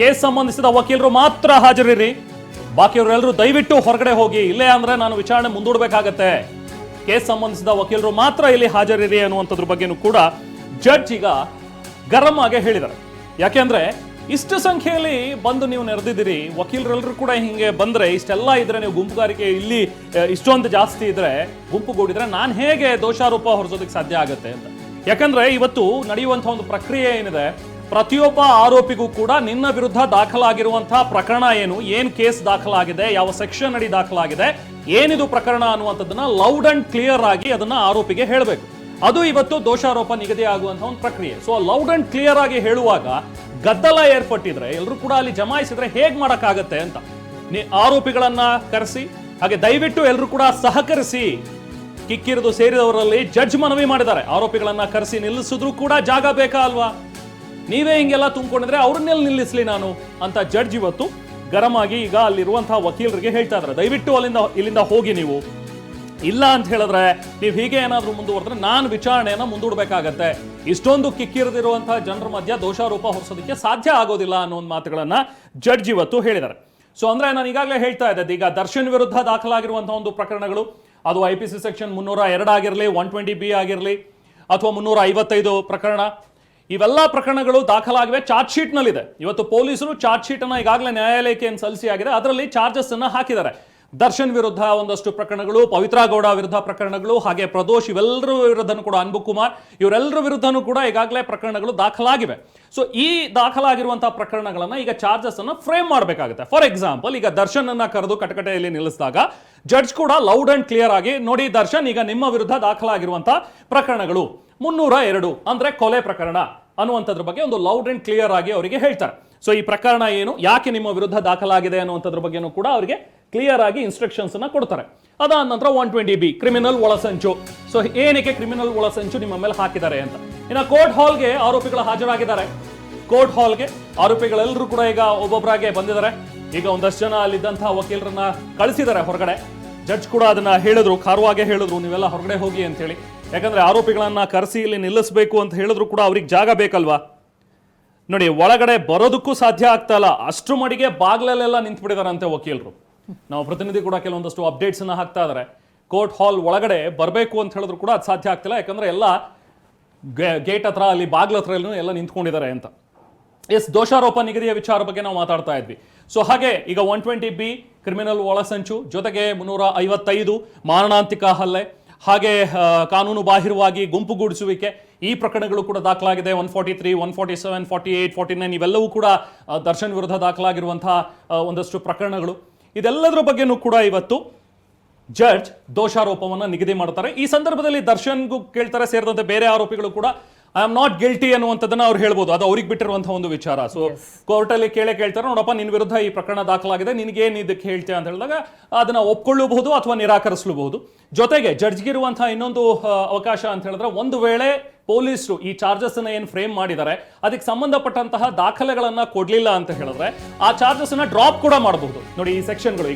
Case ಸಂಬಂಧಿಸಿದ ವಕೀಲರು ಮಾತ್ರ ಹಾಜರಿರಿ. ಬಾಕಿಯವರೆಲ್ಲರೂ ದಯವಿಟ್ಟು ಹೊರಗಡೆ ಹೋಗಿ. ಇಲ್ಲೇ ಅಂದ್ರೆ ನಾನು ವಿಚಾರಣೆ ಮುಂದೂಡಬೇಕಾಗತ್ತೆ. ಕೇಸ್ ಸಂಬಂಧಿಸಿದ ವಕೀಲರು ಮಾತ್ರ ಇಲ್ಲಿ ಹಾಜರಿರಿ ಅನ್ನುವಂಥದ್ರ ಬಗ್ಗೆನೂ ಕೂಡ ಜಡ್ಜ್ ಈಗ ಗರಂ ಆಗಿ ಹೇಳಿದ್ದಾರೆ. ಯಾಕೆಂದ್ರೆ ಇಷ್ಟು ಸಂಖ್ಯೆಯಲ್ಲಿ ಬಂದು ನೀವು ನೆರೆದಿದ್ದೀರಿ. ವಕೀಲರೆಲ್ಲರೂ ಕೂಡ ಹಿಂಗೆ ಬಂದ್ರೆ, ಇಷ್ಟೆಲ್ಲ ಇದ್ರೆ ನೀವು ಗುಂಪುಗಾರಿಕೆ ಇಲ್ಲಿ ಇಷ್ಟೊಂದು ಜಾಸ್ತಿ ಇದ್ರೆ ಗುಂಪುಗೂಡಿದ್ರೆ ನಾನು ಹೇಗೆ ದೋಷಾರೋಪ ಹೊರಿಸೋದಕ್ಕೆ ಸಾಧ್ಯ ಆಗುತ್ತೆ ಅಂತ. ಯಾಕಂದ್ರೆ ಇವತ್ತು ನಡೆಯುವಂತಹ ಒಂದು ಪ್ರಕ್ರಿಯೆ ಏನಿದೆ ಪ್ರತಿಯೊಬ್ಬ ಆರೋಪಿಗೂ ಕೂಡ ನಿನ್ನ ವಿರುದ್ಧ ದಾಖಲಾಗಿರುವಂತಹ ಪ್ರಕರಣ ಏನು? ಏನ್ ಕೇಸ್ ದಾಖಲಾಗಿದೆ? ಯಾವ ಸೆಕ್ಷನ್ ಅಡಿ ದಾಖಲಾಗಿದೆ? ಏನಿದು ಪ್ರಕರಣ ಅನ್ನುವಂಥದ್ದನ್ನ ಲೌಡ್ ಅಂಡ್ ಕ್ಲಿಯರ್ ಆಗಿ ಅದನ್ನ ಆರೋಪಿಗೆ ಹೇಳಬೇಕು. ಅದು ಇವತ್ತು ದೋಷಾರೋಪ ನಿಗದಿ ಆಗುವಂತಹ ಒಂದು ಪ್ರಕ್ರಿಯೆ. ಸೊ ಲೌಡ್ ಅಂಡ್ ಕ್ಲಿಯರ್ ಆಗಿ ಹೇಳುವಾಗ ಗದ್ದಲ ಏರ್ಪಟ್ಟಿದ್ರೆ ಎಲ್ಲರೂ ಕೂಡ ಅಲ್ಲಿ ಜಮಾಯಿಸಿದ್ರೆ ಹೇಗ್ ಮಾಡಕ್ಕಾಗತ್ತೆ ಅಂತ. ಆರೋಪಿಗಳನ್ನ ಕರೆಸಿ, ಹಾಗೆ ದಯವಿಟ್ಟು ಎಲ್ಲರೂ ಕೂಡ ಸಹಕರಿಸಿ, ಕಿಕ್ಕಿರಿದು ಸೇರಿದವರಲ್ಲಿ ಜಡ್ಜ್ ಮನವಿ ಮಾಡಿದ್ದಾರೆ. ಆರೋಪಿಗಳನ್ನ ಕರೆಸಿ ನಿಲ್ಲಿಸಿದ್ರು ಕೂಡ ಜಾಗ ಬೇಕಾ ಅಲ್ವಾ? ನೀವೇ ಹಿಂಗೆಲ್ಲ ತುಂಬಿಕೊಂಡಿದ್ರೆ ಅವ್ರನ್ನೆಲ್ಲ ನಿಲ್ಲಿಸ್ಲಿ ನಾನು ಅಂತ ಜಡ್ಜ್ ಇವತ್ತು ಗರಮಾಗಿ ಈಗ ಅಲ್ಲಿರುವಂತಹ ವಕೀಲರಿಗೆ ಹೇಳ್ತಾ ಇದ್ದಾರೆ. ದಯವಿಟ್ಟು ಅಲ್ಲಿಂದ ಇಲ್ಲಿಂದ ಹೋಗಿ ನೀವು. ಇಲ್ಲ ಅಂತ ಹೇಳಿದ್ರೆ ನೀವು ಹೀಗೆ ಏನಾದರೂ ಮುಂದುವರೆದ್ರೆ ನಾನು ವಿಚಾರಣೆಯನ್ನು ಮುಂದೂಡಬೇಕಾಗತ್ತೆ. ಇಷ್ಟೊಂದು ಕಿಕ್ಕಿರದಿರುವಂತಹ ಜನರ ಮಧ್ಯ ದೋಷಾರೋಪ ಹೊರಿಸೋದಕ್ಕೆ ಸಾಧ್ಯ ಆಗೋದಿಲ್ಲ ಅನ್ನೋ ಒಂದು ಮಾತುಗಳನ್ನ ಜಡ್ಜ್ ಇವತ್ತು ಹೇಳಿದ್ದಾರೆ. ಸೊ ಅಂದ್ರೆ ನಾನು ಈಗಾಗಲೇ ಹೇಳ್ತಾ ಇದ್ದೆ ಈಗ ದರ್ಶನ್ ವಿರುದ್ಧ ದಾಖಲಾಗಿರುವಂತಹ ಒಂದು ಪ್ರಕರಣಗಳು, ಅದು ಐ ಪಿ ಸಿ ಸೆಕ್ಷನ್ ಮುನ್ನೂರ ಎರಡು ಆಗಿರಲಿ ಒನ್ ಟ್ವೆಂಟಿ ಬಿ ಆಗಿರಲಿ, ಅಥವಾ ಮುನ್ನೂರ ಐವತ್ತೈದು ಪ್ರಕರಣ ಇವೆಲ್ಲ ಪ್ರಕರಣಗಳು ದಾಖಲಾಗಿವೆ ಚಾರ್ಜ್ ಶೀಟ್ನಲ್ಲಿದೆ. ಇವತ್ತು ಪೊಲೀಸರು ಚಾರ್ಜ್ ಶೀಟ್ ಅನ್ನ ಈಗಾಗಲೇ ನ್ಯಾಯಾಲಯಕ್ಕೆ ಏನು ಸಲ್ಲಿಸಿ ಅದರಲ್ಲಿ ಚಾರ್ಜಸ್ ಅನ್ನ ಹಾಕಿದ್ದಾರೆ. ದರ್ಶನ್ ವಿರುದ್ಧ ಒಂದಷ್ಟು ಪ್ರಕರಣಗಳು, ಪವಿತ್ರ ಗೌಡ ವಿರುದ್ಧ ಪ್ರಕರಣಗಳು, ಹಾಗೆ ಪ್ರದೋಷ್ ಇವೆಲ್ಲರ ವಿರುದ್ಧನೂ ಕೂಡ ಅನ್ಬು ಕುಮಾರ್, ಇವರೆಲ್ಲರ ವಿರುದ್ಧನೂ ಕೂಡ ಈಗಾಗಲೇ ಪ್ರಕರಣಗಳು ದಾಖಲಾಗಿವೆ. ಸೊ ಈ ದಾಖಲಾಗಿರುವಂತಹ ಪ್ರಕರಣಗಳನ್ನು ಈಗ ಚಾರ್ಜಸ್ ಅನ್ನ ಫ್ರೇಮ್ ಮಾಡಬೇಕಾಗುತ್ತೆ. ಫಾರ್ ಎಕ್ಸಾಂಪಲ್ ಈಗ ದರ್ಶನ್ ಅನ್ನ ಕರೆದು ಕಟಕಟೆಯಲ್ಲಿ ನಿಲ್ಲಿಸಿದಾಗ ಜಡ್ಜ್ ಕೂಡ ಲೌಡ್ ಅಂಡ್ ಕ್ಲಿಯರ್ ಆಗಿ, ನೋಡಿ ದರ್ಶನ್, ಈಗ ನಿಮ್ಮ ವಿರುದ್ಧ ದಾಖಲಾಗಿರುವಂತಹ ಪ್ರಕರಣಗಳು. ಮುನ್ನೂರ ಎರಡು ಅಂದ್ರೆ ಕೊಲೆ ಪ್ರಕರಣ ಅನ್ನುವಂಥದ್ರ ಬಗ್ಗೆ ಒಂದು ಲೌಡ್ ಅಂಡ್ ಕ್ಲಿಯರ್ ಆಗಿ ಅವರಿಗೆ ಹೇಳ್ತಾರೆ. ಸೊ ಈ ಪ್ರಕರಣ ಏನು, ಯಾಕೆ ನಿಮ್ಮ ವಿರುದ್ಧ ದಾಖಲಾಗಿದೆ ಅನ್ನುವಂಥದ್ರ ಬಗ್ಗೆನೂ ಕೂಡ ಅವರಿಗೆ ಕ್ಲಿಯರ್ ಆಗಿ ಇನ್ಸ್ಟ್ರಕ್ಷನ್ಸ್ ಅನ್ನ ಕೊಡ್ತಾರೆ. ಅದಾದ ನಂತರ ಒನ್ ಟ್ವೆಂಟಿ ಬಿ ಕ್ರಿಮಿನಲ್ ಒಳಸಂಚು. ಸೊ ಏನಕ್ಕೆ ಕ್ರಿಮಿನಲ್ ಒಳಸಂಚು ನಿಮ್ಮ ಮೇಲೆ ಹಾಕಿದ್ದಾರೆ ಅಂತ. ಇನ್ನು ಕೋರ್ಟ್ ಹಾಲ್ಗೆ ಆರೋಪಿಗಳು ಹಾಜರಾಗಿದ್ದಾರೆ. ಕೋರ್ಟ್ ಹಾಲ್ಗೆ ಆರೋಪಿಗಳೆಲ್ಲರೂ ಕೂಡ ಈಗ ಒಬ್ಬೊಬ್ಬರಾಗೆ ಬಂದಿದ್ದಾರೆ. ಈಗ ಒಂದಷ್ಟು ಜನ ಅಲ್ಲಿದ್ದಂತಹ ವಕೀಲರನ್ನ ಕಳಿಸಿದ್ದಾರೆ ಹೊರಗಡೆ. ಜಡ್ಜ್ ಕೂಡ ಅದನ್ನ ಹೇಳಿದ್ರು, ಖಾರವಾಗೆ ಹೇಳಿದ್ರು, ನೀವೆಲ್ಲ ಹೊರಗಡೆ ಹೋಗಿ ಅಂತ ಹೇಳಿ ಯಾಕಂದ್ರೆ ಆರೋಪಿಗಳನ್ನ ಕರೆಸಿ ಇಲ್ಲಿ ನಿಲ್ಲಿಸಬೇಕು ಅಂತ ಹೇಳಿದ್ರು ಕೂಡ ಅವ್ರಿಗೆ ಜಾಗ ಬೇಕಲ್ವಾ? ನೋಡಿ, ಒಳಗಡೆ ಬರೋದಕ್ಕೂ ಸಾಧ್ಯ ಆಗ್ತಾ ಇಲ್ಲ. ಅಷ್ಟು ಮಡಿಗೆ ಬಾಗ್ಲಲ್ಲೆಲ್ಲ ನಿಂತ್ಬಿಟ್ಟಿದಾರಂತೆ ವಕೀಲರು. ನಾವು ಪ್ರತಿನಿಧಿ ಕೂಡ ಕೆಲವೊಂದಷ್ಟು ಅಪ್ಡೇಟ್ಸ್ ಅನ್ನ ಹಾಕ್ತಾ ಇದಾರೆ. ಕೋರ್ಟ್ ಹಾಲ್ ಒಳಗಡೆ ಬರಬೇಕು ಅಂತ ಹೇಳಿದ್ರು ಕೂಡ ಅದು ಸಾಧ್ಯ ಆಗ್ತಿಲ್ಲ. ಯಾಕಂದ್ರೆ ಎಲ್ಲ ಗೇಟ್ ಹತ್ರ ಅಲ್ಲಿ ಬಾಗ್ಲ ಹತ್ರ ಎಲ್ಲ ನಿಂತ್ಕೊಂಡಿದ್ದಾರೆ ಅಂತ. ಎಸ್ ದೋಷಾರೋಪ ನಿಗದಿಯ ವಿಚಾರ ಬಗ್ಗೆ ನಾವು ಮಾತಾಡ್ತಾ ಇದ್ವಿ. ಸೊ ಹಾಗೆ ಈಗ ಒನ್ ಟ್ವೆಂಟಿ ಬಿ ಕ್ರಿಮಿನಲ್ ಒಳಸಂಚು, ಜೊತೆಗೆ ಮುನ್ನೂರ ಐವತ್ತೈದು ಮಾರಣಾಂತಿಕ ಹಲ್ಲೆ. ಹಾಗೆ ಕಾನೂನು ಬಾಹಿರವಾಗಿ ಗುಂಪುಗೂಡಿಸುವಿಕೆ ಈ ಪ್ರಕರಣಗಳು ಕೂಡ ದಾಖಲಾಗಿದೆ. One forty three one forty seven forty eight forty nine ಇವೆಲ್ಲವೂ ಕೂಡ ದರ್ಶನ್ ವಿರುದ್ಧ ದಾಖಲಾಗಿರುವಂತಹ ಒಂದಷ್ಟು ಪ್ರಕರಣಗಳು. ಇದೆಲ್ಲದರ ಬಗ್ಗೆನೂ ಕೂಡ ಇವತ್ತು ಜಡ್ಜ್ ದೋಷಾರೋಪವನ್ನು ನಿಗದಿ ಮಾಡ್ತಾರೆ ಈ ಸಂದರ್ಭದಲ್ಲಿ ದರ್ಶನ್ಗೂ ಕೇಳ್ತಾರೆ, ಸೇರಿದಂತೆ ಬೇರೆ ಆರೋಪಿಗಳು ಕೂಡ ಐ ಆಮ್ ನಾಟ್ ಗಿಲ್ಟಿ ಅನ್ನುವಂಥದ್ದನ್ನ ಅವ್ರು ಹೇಳ್ಬೋದು. ಅದು ಅವ್ರಿಗೆ ಬಿಟ್ಟಿರುವಂತಹ ಒಂದು ವಿಚಾರ. ಸೊ ಕೋರ್ಟಲ್ಲಿ ಕೇಳೇ ಕೇಳ್ತಾರೆ ನೋಡಪ್ಪ ನಿನ್ನ ವಿರುದ್ಧ ಈ ಪ್ರಕರಣ ದಾಖಲಾಗಿದೆ ನಿನಗೇನು ಇದಕ್ಕೆ ಹೇಳ್ತೀಯ ಅಂತ ಹೇಳಿದಾಗ ಅದನ್ನ ಒಪ್ಕೊಳ್ಳಬಹುದು ಅಥವಾ ನಿರಾಕರಿಸಲೂಬಹುದು. ಜೊತೆಗೆ ಜಡ್ಜ್ಗಿರುವಂತಹ ಇನ್ನೊಂದು ಅವಕಾಶ ಅಂತ ಹೇಳಿದ್ರೆ ಒಂದು ವೇಳೆ ಪೊಲೀಸರು ಈ ಚಾರ್ಜಸ್ ಅನ್ನ ಏನು ಫ್ರೇಮ್ ಮಾಡಿದ್ದಾರೆ ಅದಕ್ಕೆ ಸಂಬಂಧಪಟ್ಟಂತಹ ದಾಖಲೆಗಳನ್ನ ಕೊಡ್ಲಿಲ್ಲ ಅಂತ ಹೇಳಿದ್ರೆ ಆ ಚಾರ್ಜಸ್ ಅನ್ನ ಡ್ರಾಪ್ ಕೂಡ ಮಾಡಬಹುದು ನೋಡಿ ಈ ಸೆಕ್ಷನ್ಗಳು